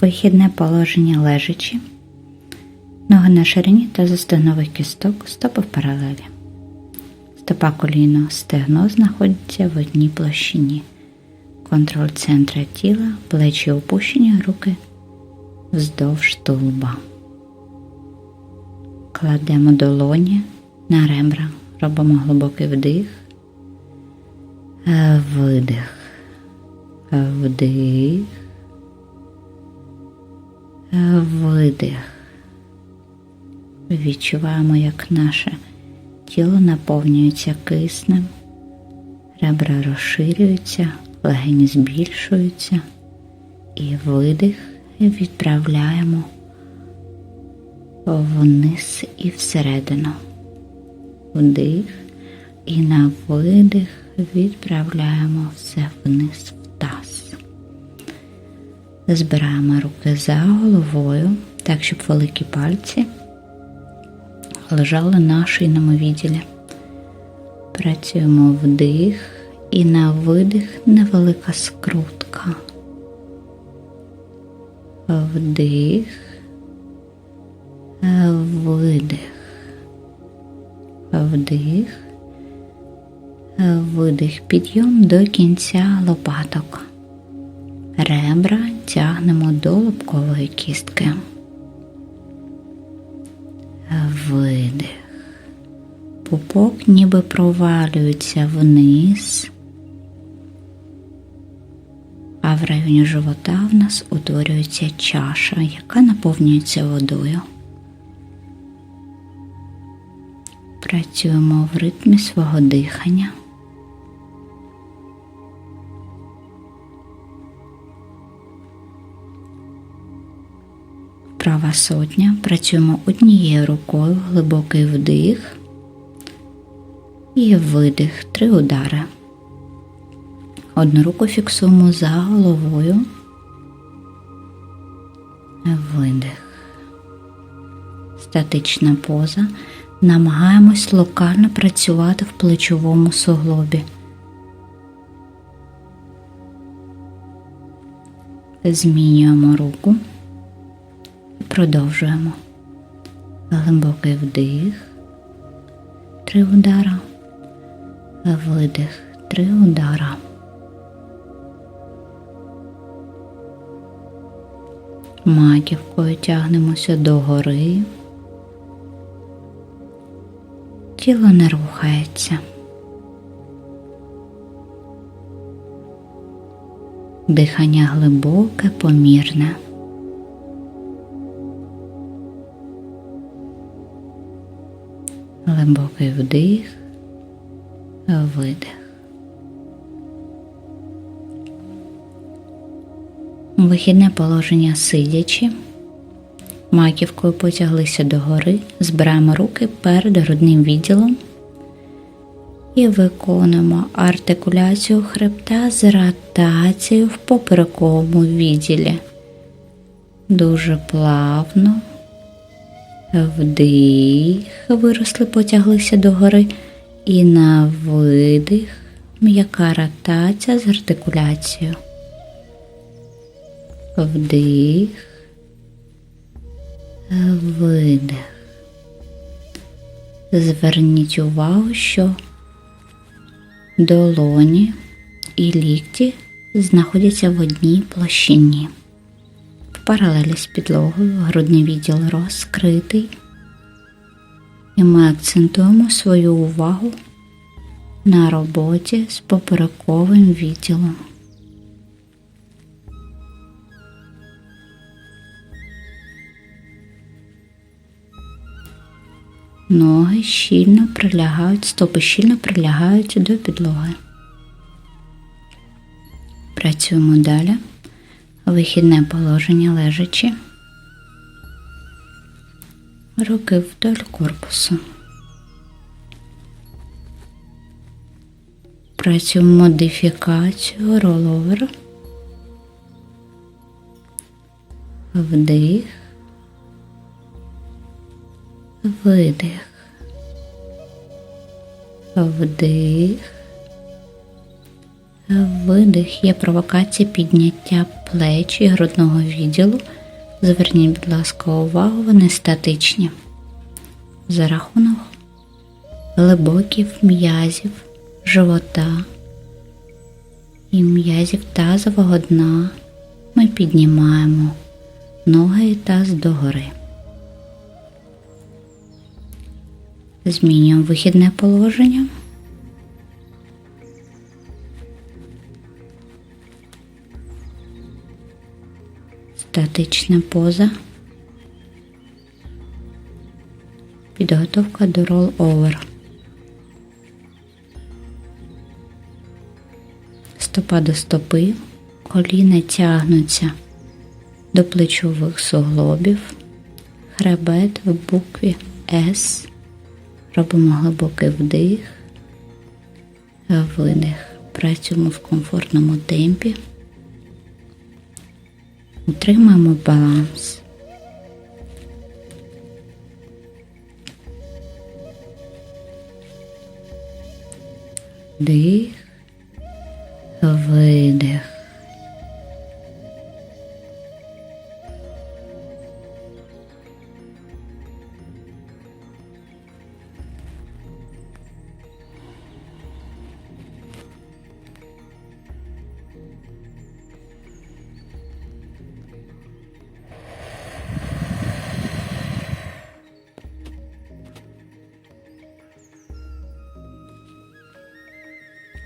Вихідне положення лежачі. Ноги на ширині та застигнових кісток, стопи в паралелі. Стопа коліно стегно знаходяться в одній площині. Контроль центра тіла, плечі опущені, руки вздовж тулуба. Кладемо долоні на ребра, робимо глибокий вдих, Е, видих, Е, вдих, видих. Відчуваємо, як наше тіло наповнюється киснем, ребра розширюються, легені збільшуються і видих відправляємо вниз і всередину. Вдих і на видих відправляємо все вниз. Збираємо руки за головою, так, щоб великі пальці лежали на шийному відділі. Працюємо вдих і на видих невелика скрутка. Вдих, видих, вдих, видих, підйом до кінця лопаток. Ребра тягнемо до лобкової кістки. Видих. Пупок ніби провалюється вниз, а в районі живота в нас утворюється чаша, яка наповнюється водою. Працюємо в ритмі свого дихання. Права сотня. Працюємо однією рукою, глибокий вдих і видих. Три удари. Одну руку фіксуємо за головою. Видих. Статична поза. Намагаємось локально працювати в плечовому суглобі. Змінюємо руку. Продовжуємо. Глибокий вдих, три удара, видих, три удара. Маківкою тягнемося догори. Тіло не рухається. Дихання глибоке, помірне. Глибокий вдих, видих. Вихідне положення сидячи. Маківкою потяглися догори, збираємо руки перед грудним відділом і виконуємо артикуляцію хребта з ротацією в поперековому відділі. Дуже плавно. Вдих, виросли, потяглися догори. І на видих м'яка ротація з артикуляцією. Вдих, видих. Зверніть увагу, що долоні і лікті знаходяться в одній площині. Паралелі з підлогою грудний відділ розкритий. І ми акцентуємо свою увагу на роботі з поперековим відділом. Ноги щільно прилягають, стопи щільно прилягають до підлоги. Працюємо далі. Вихідне положення лежачи. Руки вдоль корпусу. Працюємо модифікацію роловер. Вдих. Видих. Вдих. Видих є провокація підняття плеч і грудного відділу. Зверніть, будь ласка, увагу, вони статичні. За рахунок глибоких м'язів, живота і м'язів тазового дна ми піднімаємо ноги і таз догори. Змінюємо вихідне положення. Статична поза. Підготовка до рол-овер. Стопа до стопи, коліна тягнуться до плечових суглобів, хребет в букві С. Робимо глибокий вдих, видих. Працюємо в комфортному темпі. Утримаємо баланс. Дих, видих.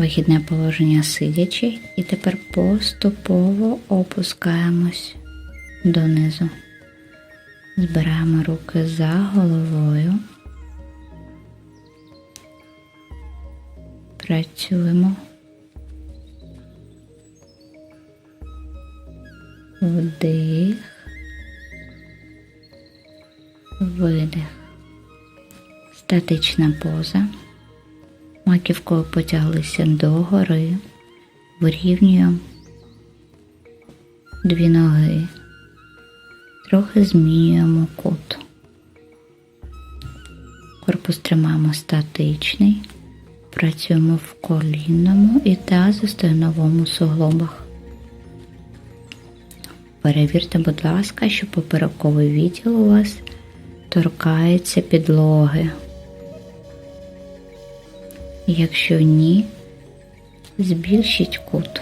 Вихідне положення сидячи, і тепер поступово опускаємось донизу. Збираємо руки за головою. Працюємо. Вдих. Видих. Статична поза. Маківкою потяглися догори, вирівнюємо дві ноги, трохи змінюємо кут. Корпус тримаємо статичний, працюємо в колінному і тазостегновому суглобах. Перевірте, будь ласка, що поперековий відділ у вас торкається підлоги. Якщо ні, збільшіть кут.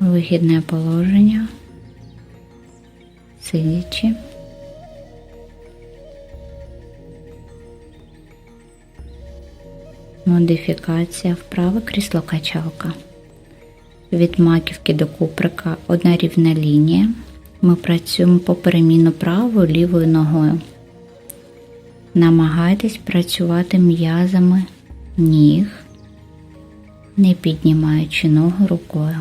Вихідне положення, сидячи. Модифікація вправи крісло качалка. Від маківки до куприка одна рівна лінія. Ми працюємо поперемінно правою лівою ногою. Намагайтесь працювати м'язами ніг, не піднімаючи ногу рукою.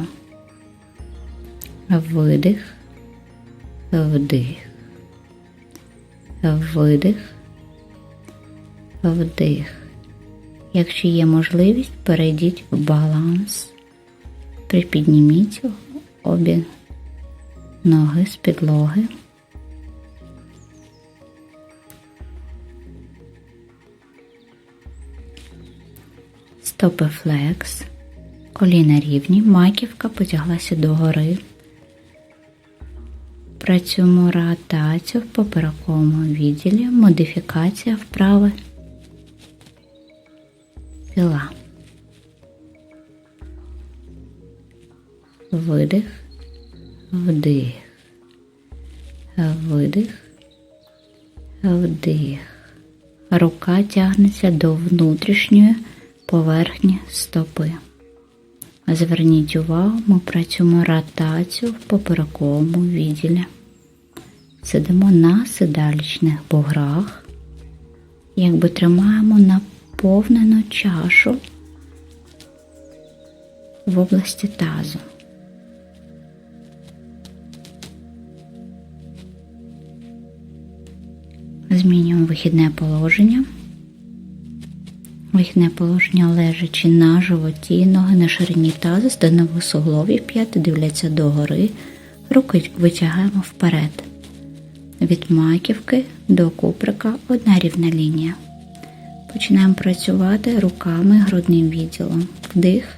Видих, вдих, видих, вдих. Якщо є можливість, перейдіть в баланс, припідніміть обі ноги з підлоги. Стопи флекс, коліна рівні, маківка потяглася догори. Працюємо ротацію в поперековому відділі, модифікація вправи піла. Видих, вдих, видих, вдих. Рука тягнеться до внутрішньої поверхні стопи. Зверніть увагу, ми працюємо ротацію в поперековому відділі. Сидимо на сидалічних буграх, якби тримаємо наповнену чашу в області тазу. Змінюємо вихідне положення. Вихідне положення лежачи на животі, ноги на ширині тазу, стегнових сугловів, п'яти дивляться догори, руки витягаємо вперед. Від маківки до куприка одна рівна лінія. Починаємо працювати руками грудним відділом. Вдих,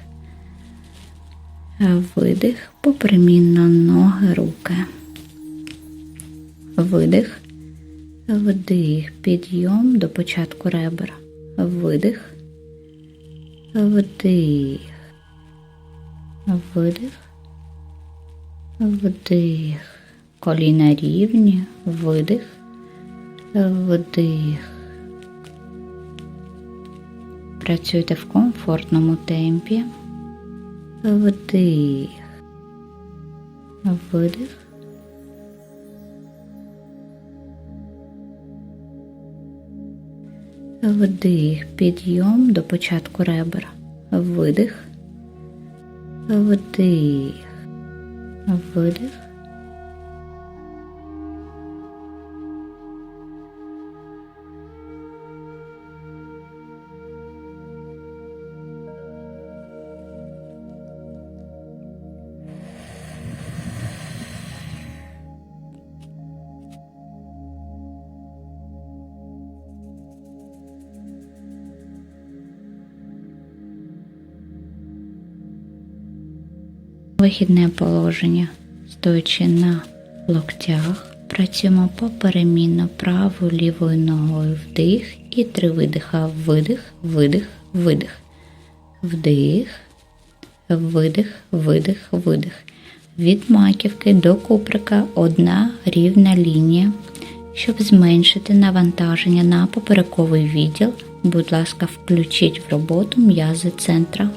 видих, поперемінно ноги, руки. Видих, вдих, підйом до початку ребер. Видих, вдих, видих, вдих. Коліна рівні, видих, вдих. Працюйте в комфортному темпі. Вдих. Видих. Вдих, підйом до початку ребер. Видих. Вдих. Видих. Вихідне положення. Стоячи на локтях, працюємо поперемінно правою лівою ногою вдих і три видиха. Видих, видих, видих. Вдих, видих, видих, видих. Від маківки до куприка одна рівна лінія. Щоб зменшити навантаження на поперековий відділ, будь ласка, включіть в роботу м'язи центра.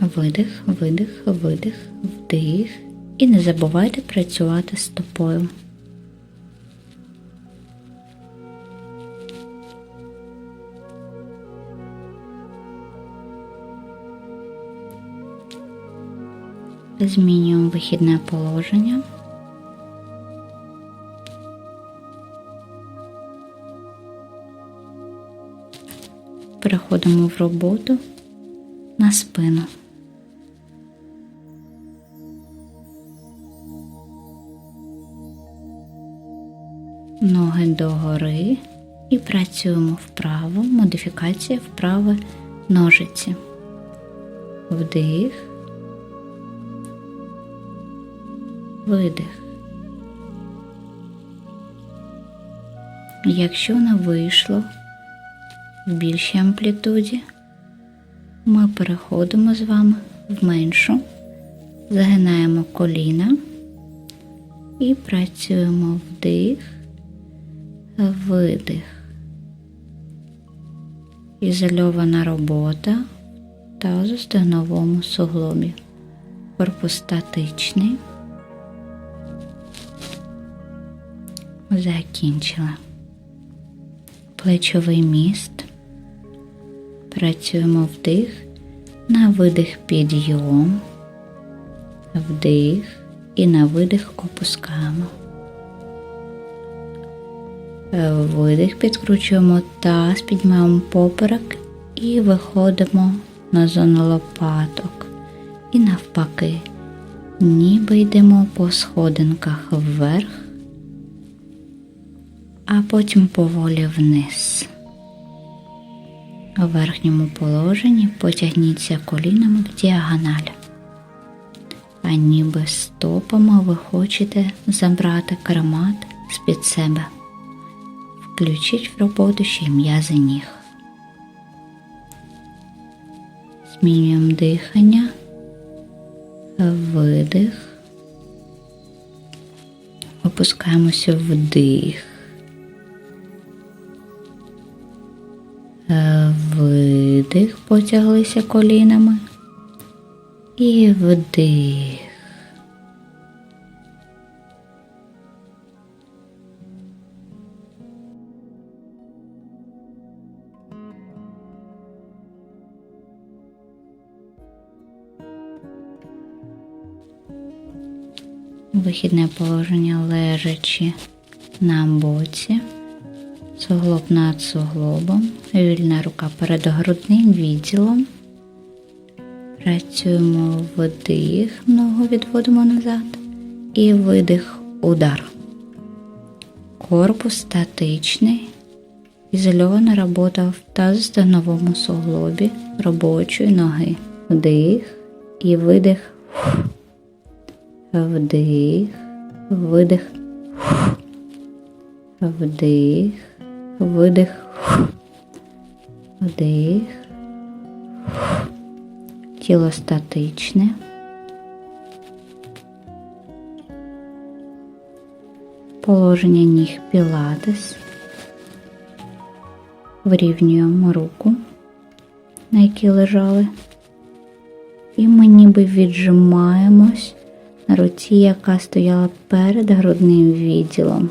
Видих, видих, видих, вдих. І не забувайте працювати стопою. Змінюємо вихідне положення. Переходимо в роботу на спину. Ноги догори і працюємо вправо, модифікація вправо ножиці. Вдих, видих. Якщо не вийшло в більшій амплітуді, ми переходимо з вами в меншу, загинаємо коліна і працюємо вдих, видих. Ізольована робота та застигновому суглобі. Корпус статичний. Закінчила. Плечовий міст. Працюємо вдих, на видих підйом, вдих і на видих опускаємо. Видих підкручуємо таз, піднімаємо поперек і виходимо на зону лопаток. І навпаки, ніби йдемо по сходинках вверх, а потім поволі вниз. У верхньому положенні потягніться колінами в діагональ. А ніби стопами ви хочете забрати кармат з-під себе. Включіть в роботу ще м'язи ніг. Змінюємо дихання, видих, опускаємося вдих. Видих, потяглися колінами і вдих. Вихідне положення лежачи на боці, суглоб над суглобом, вільна рука перед грудним відділом. Працюємо вдих, ногу відводимо назад і видих удар. Корпус статичний. Ізольована робота в тазостегновому суглобі робочої ноги. Вдих і видих. Вдих, видих. Вдих, видих. Вдих. Тіло статичне. Положення ніг пілатес. Вирівнюємо руку, на якій лежали. І ми ніби віджимаємось на руці, яка стояла перед грудним відділом.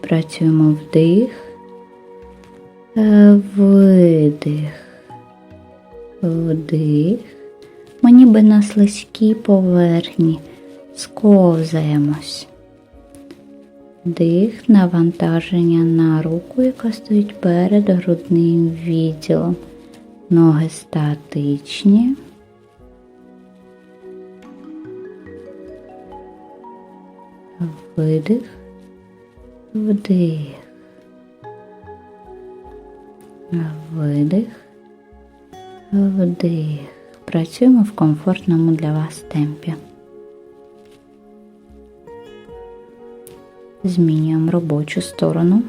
Працюємо вдих, видих, вдих. Ми ніби на слизькій поверхні сковзаємось. Дих, навантаження на руку, яка стоїть перед грудним відділом. Ноги статичні. Видих, вдих. Видих, вдих. Працюємо в комфортному для вас темпі. Змінюємо робочу сторону.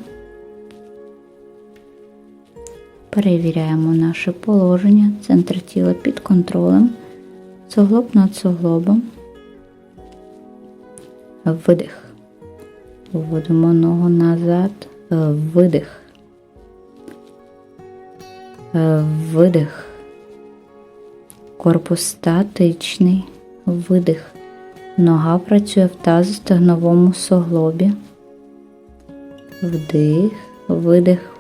Перевіряємо наше положення, центр тіла під контролем, суглоб над суглобом. Видих. Вводимо ногу назад, видих. Видих. Корпус статичний, видих. Нога працює в тазостегновому суглобі. Вдих, видих.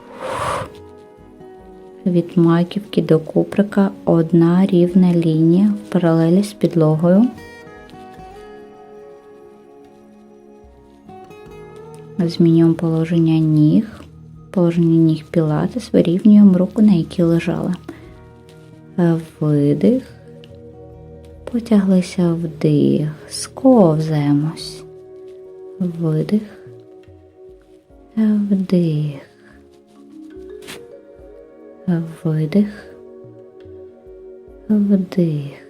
Від маківки до куприка одна рівна лінія в паралелі з підлогою. Змінюємо положення ніг. Положення ніг пілатес, вирівнюємо руку, на якій лежали. Видих. Потяглися вдих, сковзаємось. Видих, вдих, видих, вдих.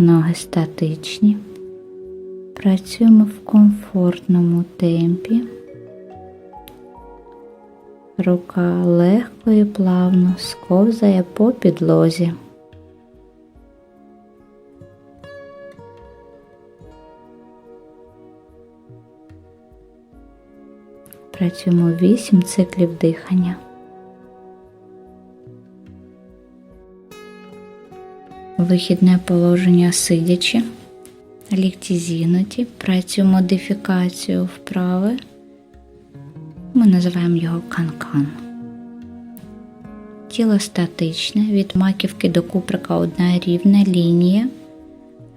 Ноги статичні. Працюємо в комфортному темпі. Рука легко і плавно сковзає по підлозі. Працюємо 8 циклів дихання. Вихідне положення сидячи, лікті зігнуті, працюємо модифікацію вправи. Ми називаємо його канкан. Тіло статичне, від маківки до куприка одна рівна лінія,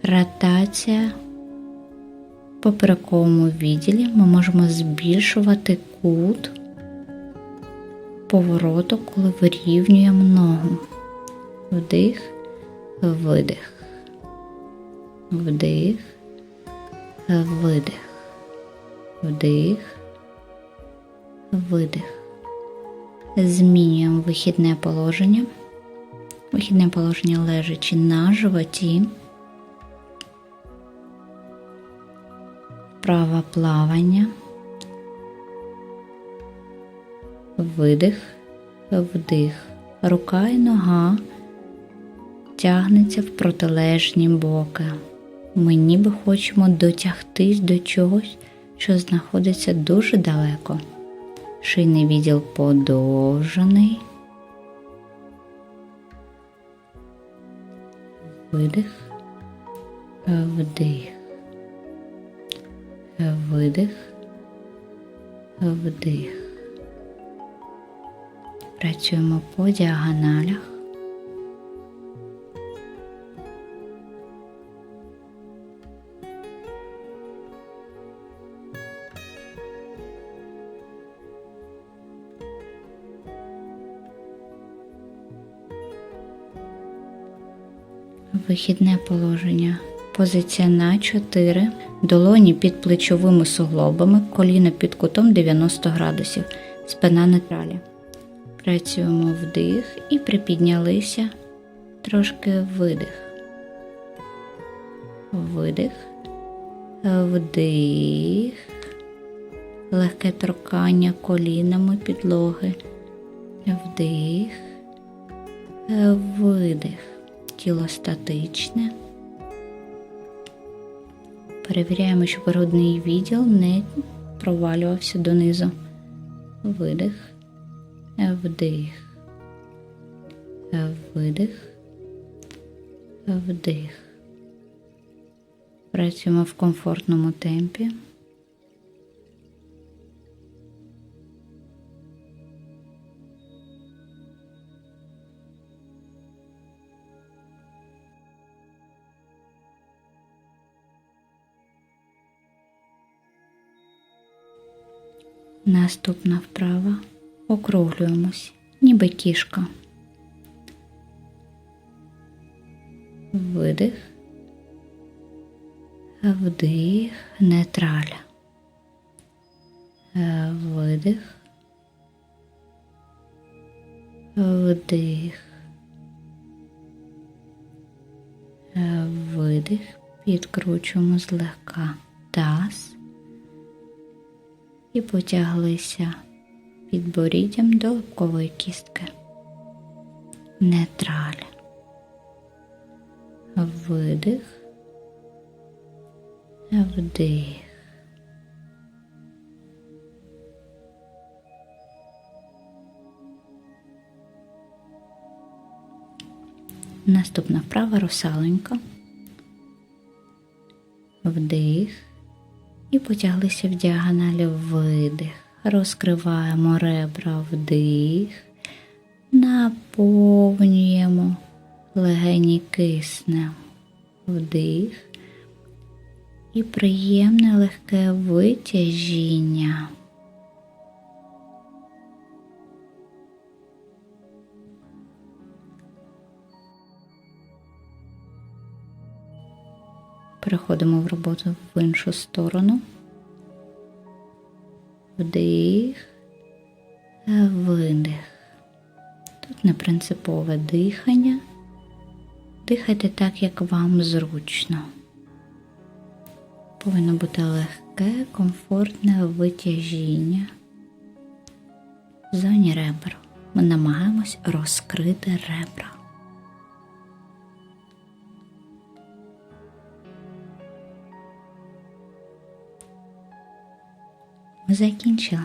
ротація в поперековому відділі ми можемо збільшувати кут повороту, коли вирівнюємо ногу. Вдих, видих, вдих, видих, вдих видих. Змінюємо вихідне положення. Вихідне положення лежачи на животі. Вправа плавання. Видих, вдих. Рука і нога тягнеться в протилежні боки. Ми ніби хочемо дотягтись до чогось, що знаходиться дуже далеко шийний відділ подовжений. Видих, вдих, видих, вдих. Працюємо по діагоналях. Вихідне положення Позиція на 4. Долоні під плечовими суглобами, коліна під кутом 90 градусів, спина нейтралі. Працюємо вдих і припіднялися. Трошки видих. Видих. Вдих. Легке торкання колінами підлоги. Вдих. Видих. Тіло статичне. Перевіряємо, щоб грудний відділ не провалювався донизу. Видих. Вдих. Видих. Вдих. Працюємо в комфортному темпі. Наступна вправа. Округлюємось, ніби кішка. Видих. Вдих, нейтраль. Видих. Вдих. Видих. Підкручуємо злегка таз і потяглися підборіддям до лобкової кістки. Нейтраль. Видих. Вдих. Наступна вправа русаленька. Вдих. І потяглися в діагоналі видих. Розкриваємо ребра вдих, наповнюємо легені киснем вдих і приємне легке витяжіння. Переходимо в роботу в іншу сторону. Вдих, видих. Тут не принципове дихання. Дихайте так, як вам зручно. Повинно бути легке, комфортне витяжіння в зоні ребер. Ми намагаємось розкрити ребра. Ми закінчили.